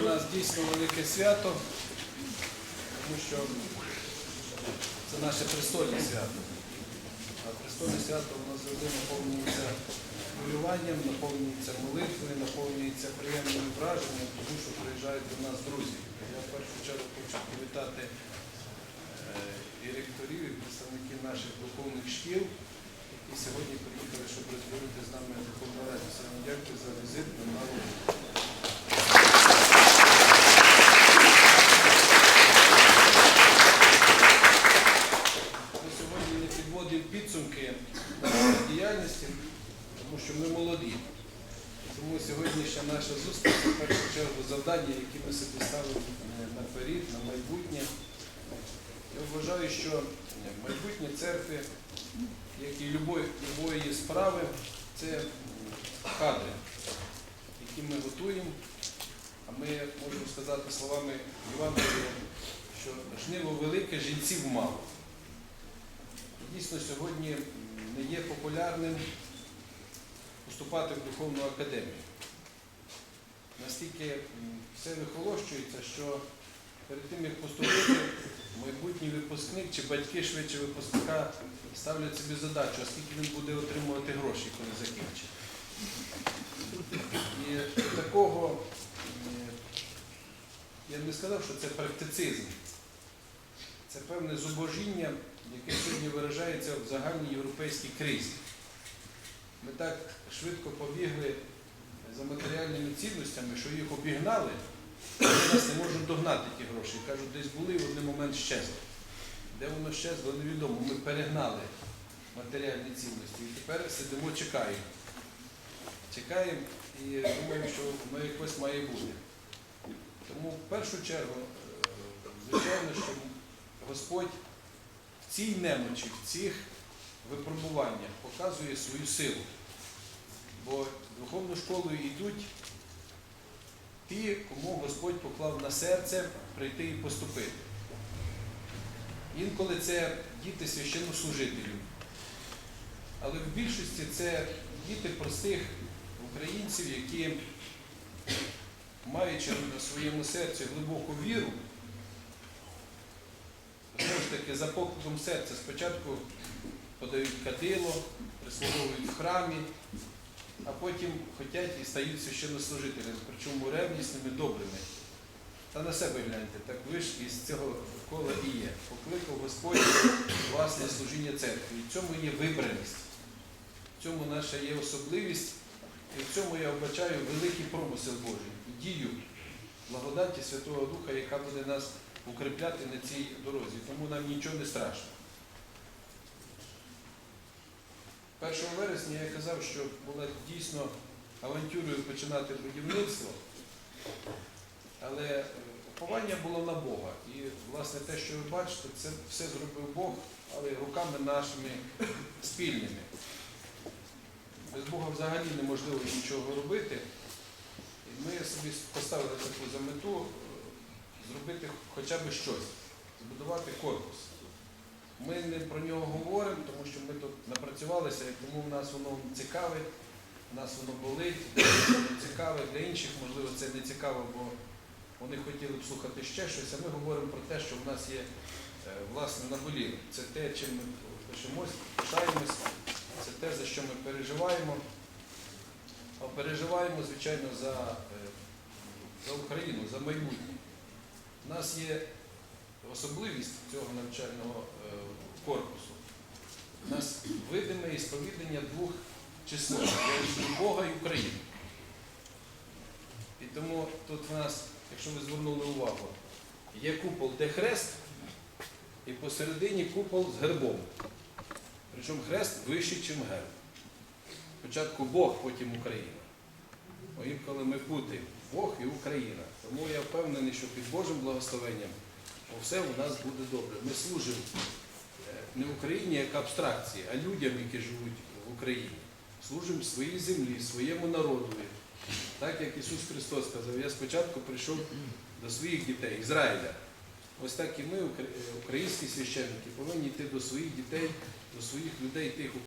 для нас дійсно велике свято, тому що це наше престольне свято. А престольне свято воно завжди наповнюється хвилюванням, наповнюється молитвою, наповнюється приємним враженням, тому що приїжджають до нас друзі. Я в першу чергу хочу привітати е, і ректорів, і представників наших духовних шкіл, які сьогодні приїхали, щоб розділити з нами духовну радість. Дякую за візит до народу. Ми сьогодні не підсумки діяльності, тому що ми молоді. Тому сьогоднішня наша зустріч в першу чергу завдання, які ми собі ставимо е, наперед, на майбутнє. Я вважаю, що майбутнє церкви, як і любої справи, це кадри, які ми готуємо. А ми можемо сказати словами Євангелія, що жниво велике, жінців мало. Дійсно, сьогодні не є популярним поступати в духовну академію. Настільки все вихолощується, що перед тим, як поступити, майбутній випускник чи батьки швидше випускника ставлять собі задачу, а скільки він буде отримувати гроші, коли закінчить. І такого я б не сказав, що це практицизм. Це певне зубожіння, яке сьогодні виражається в загальній європейській кризі. Ми так швидко побігли за матеріальними цінностями, що їх обігнали, і нас не можуть догнати ті гроші. Кажуть, десь були і в один момент щезли. Де воно щезло, невідомо. Ми перегнали матеріальні цінності і тепер сидимо, чекаємо. Чекаємо і думаємо, що воно якось має бути. Тому в першу чергу, е, звичайно, що Господь цій немочі, в цих випробуваннях показує свою силу. Бо духовну школу йдуть ті, кому Господь поклав на серце прийти і поступити. Інколи це діти священнослужителів, але в більшості це діти простих українців, які, маючи на своєму серці глибоку віру, таки, за покликом серця спочатку подають кадило, прислуговують в храмі, а потім хочуть і стають священнослужителями, причому ревнісними, добрими. Та на себе гляньте, так ви ж із цього кола і є. Покликав Господь вас на служіння церкви. І в цьому є вибраність, в цьому наша є особливість, і в цьому я вбачаю великий промисел Божий, дію благодаті Святого Духа, яка буде нас укріпляти на цій дорозі. Тому нам нічого не страшно. 1 вересня я казав, що була дійсно авантюрою починати будівництво, але е, уповання було на Бога. І, власне, те, що ви бачите, це все зробив Бог, але руками нашими спільними. Без Бога взагалі неможливо нічого робити. І ми собі поставили таку за мету зробити хоча б щось, збудувати корпус. Ми не про нього говоримо, тому що ми тут напрацювалися, тому в нас воно цікаве, в нас воно болить, воно цікаве, для інших, можливо, це не цікаво, бо вони хотіли б слухати ще щось, а ми говоримо про те, що в нас є е, власне наболіло. Це те, чим ми пишемось, пишаємось, це те, за що ми переживаємо. А переживаємо, звичайно, за, е, за Україну, за майбутнє. У нас є особливість цього навчального е, корпусу. У нас видиме ісповідання двох чисел – Бога і України. І тому тут в нас, якщо ви звернули увагу, є купол, де хрест, і посередині купол з гербом. Причому хрест вищий, ніж герб. Спочатку Бог, потім Україна. Інколи ми путаємо Бог і Україна. Тому я впевнений, що під Божим благословенням все у нас буде добре. Ми служимо е, не Україні як абстракції, а людям, які живуть в Україні. Служимо своїй землі, своєму народові. Так як Ісус Христос сказав, я спочатку прийшов до своїх дітей, Ізраїля. Ось так і ми, е, українські священники, повинні йти до своїх дітей, до своїх людей, тих,